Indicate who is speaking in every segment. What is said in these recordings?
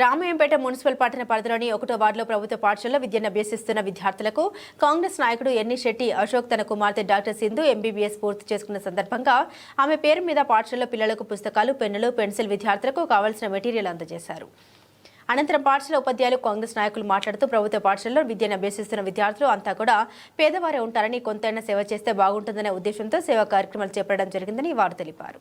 Speaker 1: Ramayampet municipal పట్టణ పరిధిలోని ఒకటో వార్డులో ప్రభుత్వ పాఠశాలలో విద్యను అభ్యసిస్తున్న విద్యార్థులకు కాంగ్రెస్ నాయకుడు ఎన్ని శెట్టి అశోక్ తన కుమార్తె డాక్టర్ సింధు ఎంబీబీఎస్ పూర్తి చేసుకున్న సందర్భంగా ఆమె పేరు మీద పాఠశాలలో పిల్లలకు పుస్తకాలు పెన్నులు పెన్సిల్ విద్యార్థులకు కావాల్సిన మెటీరియల్ అందజేశారు. అనంతరం పాఠశాల ఉపాధ్యాయులు కాంగ్రెస్ నాయకులు మాట్లాడుతూ ప్రభుత్వ పాఠశాలలో విద్యను అభ్యసిస్తున్న విద్యార్థులు అంతా కూడా పేదవారే ఉంటారని కొంతైనా సేవ చేస్తే బాగుంటుందనే ఉద్దేశంతో సేవా కార్యక్రమాలు చేపట్టడం జరిగిందని వారు తెలిపారు.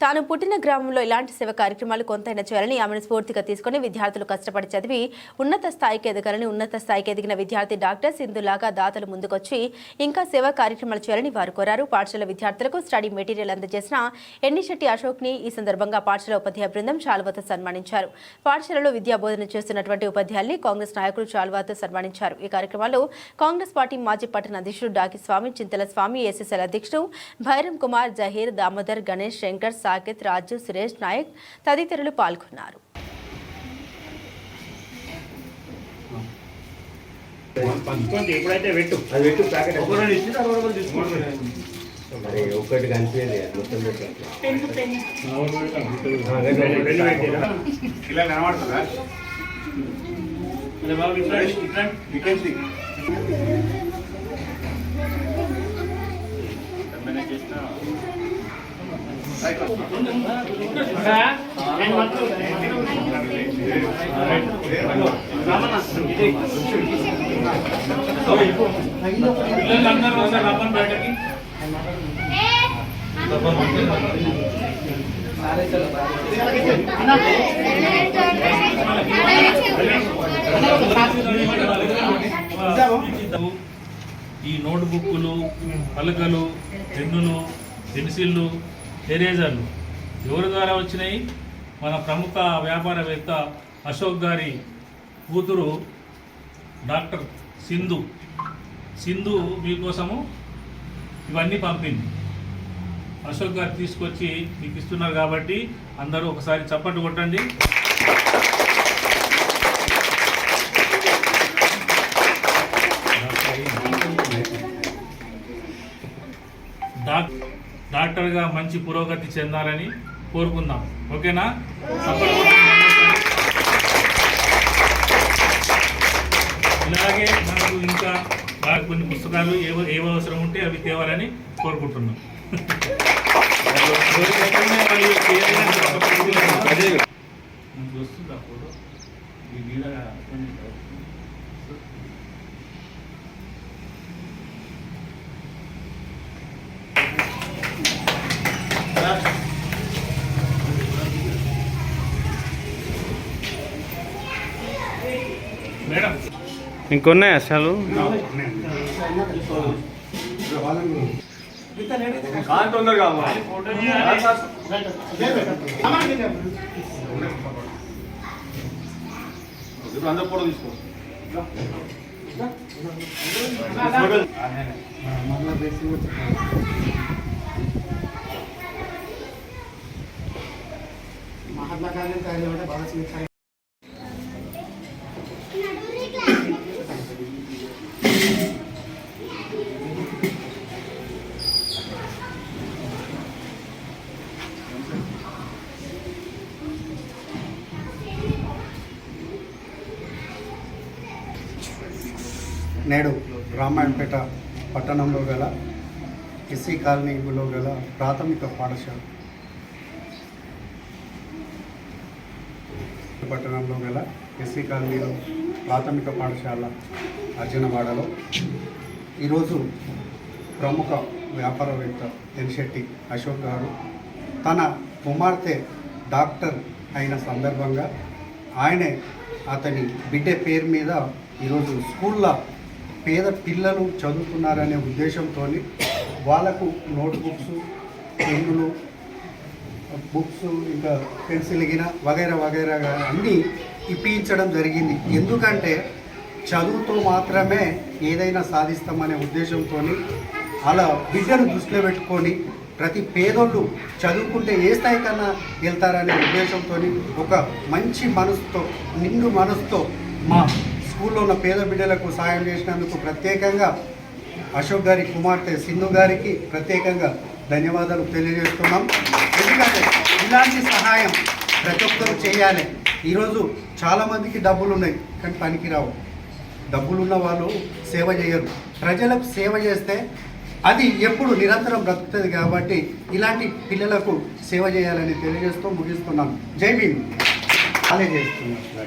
Speaker 1: తాను పుట్టిన గ్రామంలో ఇలాంటి సేవ కార్యక్రమాలు కొంతైనా చేయాలని ఆమెను స్ఫూర్తిగా తీసుకుని విద్యార్థులు కష్టపడి చదివి ఉన్నత స్థాయికి ఎదగాలని ఉన్నత స్థాయికి ఎదిగిన విద్యార్థి డాక్టర్ సింధులాగా దాతలు ముందుకొచ్చి ఇంకా సేవా కార్యక్రమాలు చేయాలని వారు కోరారు. పాఠశాల విద్యార్థులకు స్టడీ మెటీరియల్ అందజేసిన ఎన్నిశెట్టి అశోక్ని ఈ సందర్భంగా పాఠశాల ఉపాధ్యాయ బృందం శాల్వతో సన్మానించారు. పాఠశాలలో విద్యా బోధన చేస్తున్నటువంటి ఉపాధ్యాయుల్ని కాంగ్రెస్ నాయకులు శాల్వాతో సన్మానించారు. ఈ కార్యక్రమంలో కాంగ్రెస్ పార్టీ మాజీ పట్టణ అధ్యక్షుడు డాకి స్వామి చింతల స్వామి ఎస్ఎస్ఎల్ అధ్యక్షుడు భైరం కుమార్ జహీర్ దామోదర్ గణేష్ శంకర్ సాకేత్ రాజు సురేష్ నాయక్ తదితరులు పాల్గొన్నారు.
Speaker 2: మరి కనిపించదు మొత్తం?
Speaker 3: ఇలా కనబడుతుందా? పిల్లలందరూ ఒకసారి రమ్మని బయటకి
Speaker 4: ఈ నోట్బుక్కులు పలకలు పెన్నులు పెన్సిళ్ళు ఎరేజర్లు ఎవరి ద్వారా వచ్చినాయి? మన ప్రముఖ వ్యాపారవేత్త అశోక్ గారి కూతురు డాక్టర్ సింధు. సింధు మీకోసము ఇవన్నీ పంపింది. అశోక్ గారు తీసుకొచ్చి మీకు ఇస్తున్నారు కాబట్టి అందరూ ఒకసారి చప్పట్లు కొట్టండి. డాక్టర్గా మంచి పురోగతి చెందాలని కోరుకుందాం. ఓకేనా. ఇలాగే మనకు ఇంకా బాగా కొన్ని పుస్తకాలు ఏవో ఏవో అవసరం ఉంటే అవి తేవాలని కోరుకుంటున్నాం. ఈ మీద
Speaker 5: ఇంకొన్నాయి అసలు?
Speaker 3: అందరూ ఫోటో
Speaker 6: నేడు రామాయణపేట పట్టణంలో గల ఎస్సీ కాలనీలో గల ప్రాథమిక పాఠశాల పట్టణంలో గల ఎస్సీ కాలనీలో ప్రాథమిక పాఠశాల అర్జునవాడలో ఈరోజు ప్రముఖ వ్యాపారవేత్త ఎన్శెట్టి అశోక్ గారు తన కుమార్తె డాక్టర్ అయిన సందర్భంగా ఆయనే అతని బిడ్డ పేరు మీద ఈరోజు స్కూల్లో పేద పిల్లలు చదువుతున్నారనే ఉద్దేశంతో వాళ్ళకు నోట్ బుక్స్ పెన్నులు బుక్స్ ఇంకా పెన్సిల్ గిన వగైరా వగైరా అన్నీ ఇప్పించడం జరిగింది. ఎందుకంటే చదువుతో మాత్రమే ఏదైనా సాధిస్తామనే ఉద్దేశంతో అలా బిడ్డను దృష్టిలో పెట్టుకొని ప్రతి పేదోళ్ళు చదువుకుంటే ఏ స్థాయి కన్నా వెళ్తారనే ఉద్దేశంతో ఒక మంచి మనసుతో నిండు మనసుతో మా స్కూల్లో ఉన్న పేద బిడ్డలకు సాయం చేసినందుకు ప్రత్యేకంగా అశోక్ గారి కుమార్తె సింధు గారికి ప్రత్యేకంగా ధన్యవాదాలు తెలియజేస్తున్నాం. ఎందుకంటే ఇలాంటి సహాయం ప్రతి ఒక్కరు చేయాలి. ఈరోజు చాలామందికి డబ్బులు ఉన్నాయి కానీ పనికిరావు. డబ్బులున్న వాళ్ళు సేవ చేయరు. ప్రజలకు సేవ చేస్తే అది ఎప్పుడు నిరంతరం బ్రతుకుతుంది కాబట్టి ఇలాంటి పిల్లలకు సేవ చేయాలని తెలియజేస్తూ ముగిస్తున్నాను. జై భీమ్. వాళ్ళే చేస్తున్నారు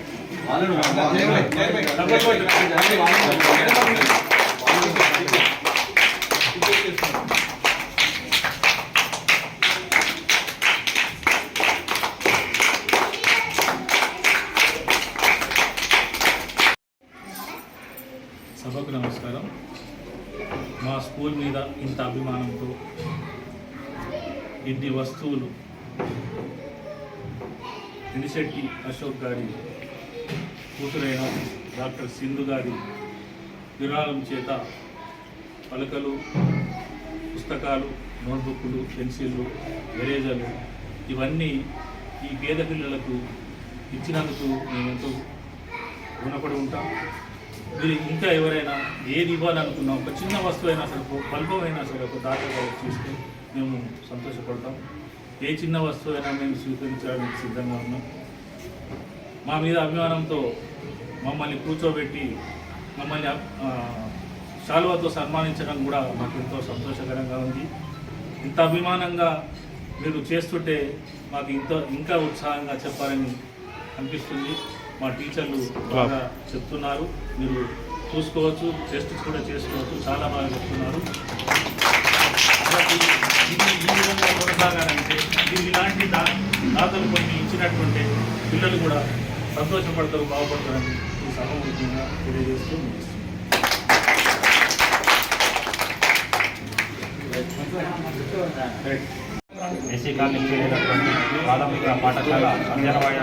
Speaker 4: సభకు నమస్కారం. మా స్కూల్ మీద ఇంత అభిమానంతో ఇన్ని వస్తువులు ఇనిశెట్టి అశోక్ గారి కూతురైన డాక్టర్ సింధు గారి విరాళం చేత పలకలు పుస్తకాలు నోట్బుక్లు పెన్సిళ్ళు ఎరేజర్లు ఇవన్నీ ఈ పేద పిల్లలకు ఇచ్చినందుకు మేము ఎంతో రుణపడి ఉంటాం. మీరు ఇంకా ఎవరైనా ఏది ఇవ్వాలనుకున్నా ఒక చిన్న వస్తువు అయినా సరే ఒక బల్బమైనా సరే ఒక దాతగా చూస్తే మేము సంతోషపడతాం. ఏ చిన్న వస్తువు అయినా మేము స్వీకరించడానికి సిద్ధంగా ఉన్నాం మా మీద అభిమానంతో మమ్మల్ని కూర్చోబెట్టి మమ్మల్ని శాలువాతో సన్మానించడం కూడా మాకు ఎంతో సంతోషకరంగా ఉంది. ఇంత అభిమానంగా మీరు చేస్తుంటే మాకు ఇంత ఇంకా ఉత్సాహంగా చెప్పాలని అనిపిస్తుంది. మా టీచర్లు బాగా చెప్తున్నారు. మీరు చూసుకోవచ్చు టెస్ట్ కూడా చేసుకోవచ్చు. చాలా బాగా చెప్తున్నారు. కాబట్టి ఇది ఈ విధంగా కొనసాగాలంటే ఇది ఇలాంటి దా దాతలు కొన్ని ఇచ్చినటువంటి పిల్లలు కూడా సంతోషపడతారు బాగుపడతారని ఈ సభ ముఖ్యంగా తెలియజేస్తూ
Speaker 7: ఎస్సీ కాలనీ చెందినటువంటి ప్రాథమిక పాఠశాల అంజనవాడ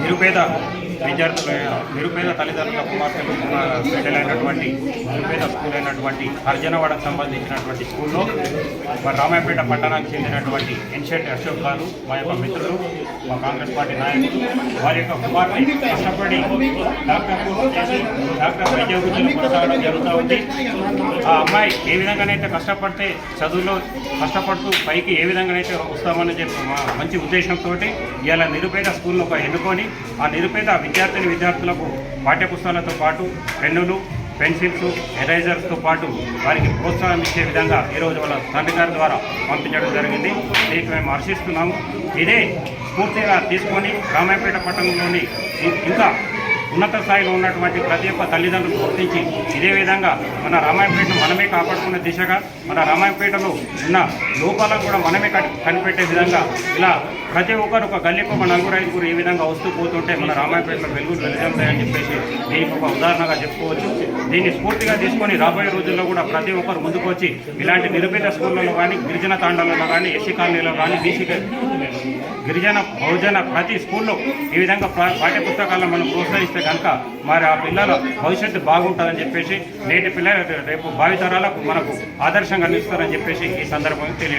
Speaker 7: నిరుపేద విద్యార్థుల నిరుపేద తల్లిదండ్రుల కుమార్తెలు కుమార్ బిడ్డలైనటువంటి నిరుపేద స్కూల్ అయినటువంటి అర్జనవాడకు సంబంధించినటువంటి స్కూల్లో మరి రామాయపేట పట్టణానికి చెందినటువంటి ఎన్షెట్ అశోక్ గారు మా యొక్క మిత్రులు మా కాంగ్రెస్ పార్టీ నాయకులు వారి యొక్క కుమార్తె కష్టపడి డాక్టర్ చేసి డాక్టర్ వైద్య కొనసాగడం జరుగుతూ ఉంది. ఆ అమ్మాయి ఏ విధంగానైతే కష్టపడితే చదువులో కష్టపడుతూ పైకి ఏ విధంగానైతే వస్తామని చెప్పి మా మంచి ఉద్దేశంతో ఇలా నిరుపేద స్కూల్ను ఒక ఎన్నుకొని ఆ నిరుపేద విద్యార్థిని విద్యార్థులకు పాఠ్యపుస్తకాలతో పాటు పెన్నులు పెన్సిల్స్ ఎరేజర్స్తో పాటు వారికి ప్రోత్సాహం ఇచ్చే విధంగా ఈరోజు వాళ్ళ తండ్రి గారి ద్వారా పంపించడం జరిగింది. దీనికి మేము హర్షిస్తున్నాము ఇదే స్ఫూర్తిగా తీసుకొని రామాయపేట పట్టణంలోని ఇంకా ఉన్నత స్థాయిలో ఉన్నటువంటి ప్రతి ఒక్క తల్లిదండ్రులు గుర్తించి ఇదే విధంగా మన రామాయణపేటను మనమే కాపాడుకునే దిశగా మన రామాయణపేటలో ఉన్న లోపాలను కూడా మనమే కనిపెట్టే విధంగా ఇలా ప్రతి ఒక్కరు ఒక గల్లీకి ఒక నలుగురు ఐదుగురు ఈ విధంగా వస్తూ పోతుంటే మన రామాయణపేటలో వెలుగులు వెలుగుతాయని చెప్పేసి దీనికి ఒక ఉదాహరణగా చెప్పుకోవచ్చు. దీన్ని స్ఫూర్తిగా తీసుకొని రాబోయే రోజుల్లో కూడా ప్రతి ఒక్కరు ముందుకు వచ్చి ఇలాంటి నిరుపేద స్కూళ్ళలో కానీ గిరిజన తాండాలలో కానీ ఎస్సీ కాలనీలో కానీ బీసీ గిరిజన బహుజన ప్రతి స్కూల్లో ఈ విధంగా పా- పాఠ్య పుస్తకాలను మనం ప్రోత్సహిస్తాం. కనుక మరి ఆ పిల్లల భవిష్యత్తు బాగుంటుందని చెప్పేసి నేటి పిల్లలు రేపు భావితరాలకు మనకు ఆదర్శంగా నిలుస్తారని చెప్పేసి ఈ సందర్భంగా తెలియదు